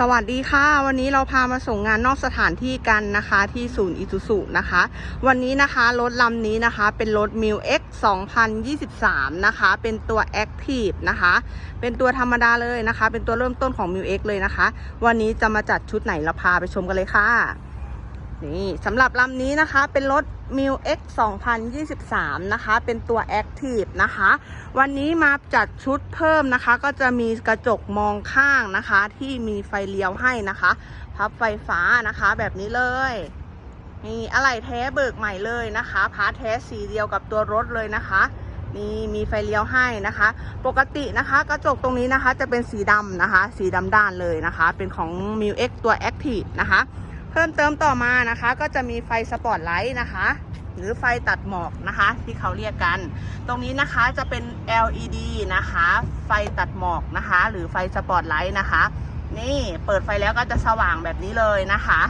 สวัสดีค่ะ วันนี้เราพามาส่งงานนอกสถานที่กันนะคะที่ศูนย์อิซุสุนะคะ วันนี้นะคะรถลำนี้นะคะ เป็นรถ m ิว X 2023 นะคะ เป็นตัว Active นะคะ เป็นตัวธรรมดาเลยนะคะ เป็นตัวเริ่มต้นของ m ิว X เลยนะคะ วันนี้จะมาจัดชุดไหนเราพาไปชมกันเลยค่ะ นี่สำหรับลำนี้นะคะเป็นรถ m ิว X 2023 นะคะ เป็นตัว Active นะคะ วันนี้มาจัดชุดเพิ่มนะคะ ก็จะมีกระจกมองข้างนะคะ ที่มีไฟเลี้ยวให้นะคะพับไฟฟ้านะคะแบบนี้เลยนี่อะไหล่แท้เบิกใหม่เลยนะคะพาร์ทแท้สีเดียวกับตัวรถเลยนะคะนี่มีไฟเลี้ยวให้นะคะ ปกตินะคะ กระจกตรงนี้นะคะจะเป็นสีดำนะคะ สีดำด้านเลยนะคะ เป็นของ m ิว X ตัว Active นะคะ เพิ่มเติมต่อมานะคะ ก็จะมีไฟสปอตไลท์นะคะ หรือไฟตัดหมอกนะคะ ที่เขาเรียกกัน ตรงนี้นะคะจะเป็น LED นะคะ ไฟตัดหมอกนะคะ หรือไฟสปอตไลท์นะคะ นี่เปิดไฟแล้วก็จะสว่างแบบนี้เลยนะคะ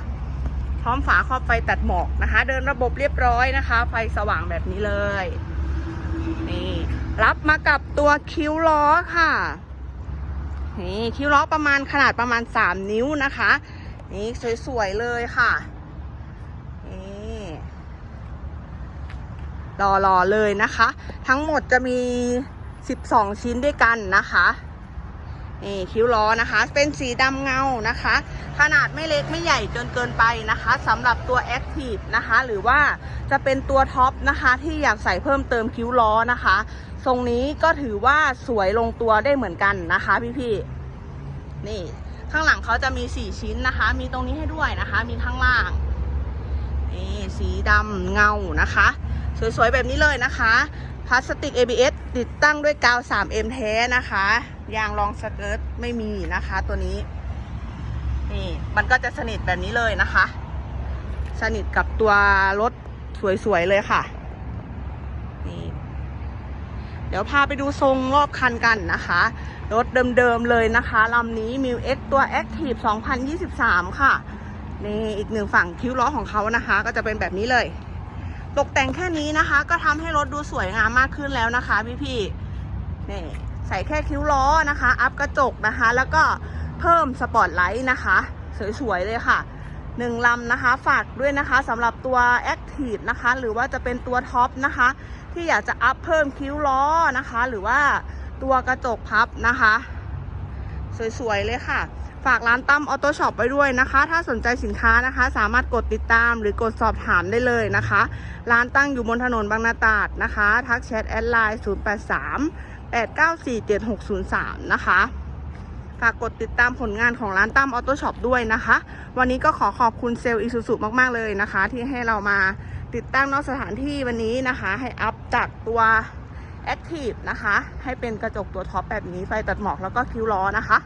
พร้อมฝาครอบไฟตัดหมอกนะคะ เดินระบบเรียบร้อยนะคะ ไฟสว่างแบบนี้เลยนี่รับมากับตัวคิ้วล้อค่ะนี่คิ้วล้อประมาณขนาดประมาณ 3 นิ้วนะคะ นี่สวยๆเลยค่ะ นี่รอๆเลยนะคะ ทั้งหมดจะมี 12 ชิ้นด้วยกันนะคะนี่คิ้วล้อนะคะ เป็นสีดำเงานะคะ ขนาดไม่เล็กไม่ใหญ่จนเกินไปนะคะสำหรับตัว Active นะคะ หรือว่าจะเป็นตัวท็อปนะคะที่อยากใส่เพิ่มเติมคิ้วล้อนะคะ ทรงนี้ก็ถือว่าสวยลงตัวได้เหมือนกันนะคะพี่ๆนี่ ข้างหลังเขาจะมี 4 ชิ้นนะคะ มีตรงนี้ให้ด้วยนะคะ มีข้างล่างนี่สีดำเงานะคะ สวยๆ แบบนี้เลยนะคะพลาสติก ABS ติดตั้งด้วยกาว 3M แท้นะคะ ยางรองสเกิร์ตไม่มีนะคะตัวนี้ นี่มันก็จะสนิทแบบนี้เลยนะคะ สนิทกับตัวรถสวยๆ เลยค่ะ นี่ เดี๋ยวพาไปดูทรงรอบคันกันนะคะ รถเดิมๆเลยนะคะลำนี้ m ิว X ตัว Active 2023 ค่ะ นี่อีกหนึ่งฝั่งคิ้วล้อของเขานะคะ ก็จะเป็นแบบนี้เลย ตกแต่งแค่นี้นะคะ ก็ทำให้รถดูสวยงามมากขึ้นแล้วนะคะพี่ๆนี่ใส่แค่คิ้วล้อนะคะ อัพกระจกนะคะ แล้วก็เพิ่มสปอตไลท์นะคะ สวยๆเลยค่ะหนึ่งลำนะคะ ฝากด้วยนะคะสำหรับตัว Active นะคะ หรือว่าจะเป็นตัวท็อปนะคะ ที่อยากจะอัพเพิ่มคิ้วล้อนะคะ หรือว่า ตัวกระจกพับนะคะ สวยๆเลยค่ะ ฝากร้านตั้มออโต้ช็อปไปด้วยนะคะ ถ้าสนใจสินค้านะคะ สามารถกดติดตามหรือกดสอบถามได้เลยนะคะ ร้านตั้งอยู่บนถนนบางนาตราดนะคะ ทักแชทแอดไลน์ 083 894 7603 นะคะฝากกดติดตามผลงานของร้านตั้มออโต้ช็อปด้วยนะคะ วันนี้ก็ขอขอบคุณเซลล์อิซูซุมาก ๆ เลยนะคะ ที่ให้เรามาติดตั้งนอกสถานที่วันนี้นะคะ ให้อัพจากตัว Active นะคะ ให้เป็นกระจกตัวท็อปแบบนี้ไฟตัดหมอกแล้วก็คิ้วล้อนะคะ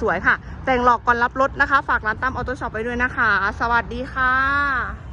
สวยๆค่ะ แต่งหลอกก่อนรับรถนะคะ ฝากร้านตั้มออโต้ช็อปไปด้วยนะคะ สวัสดีค่ะ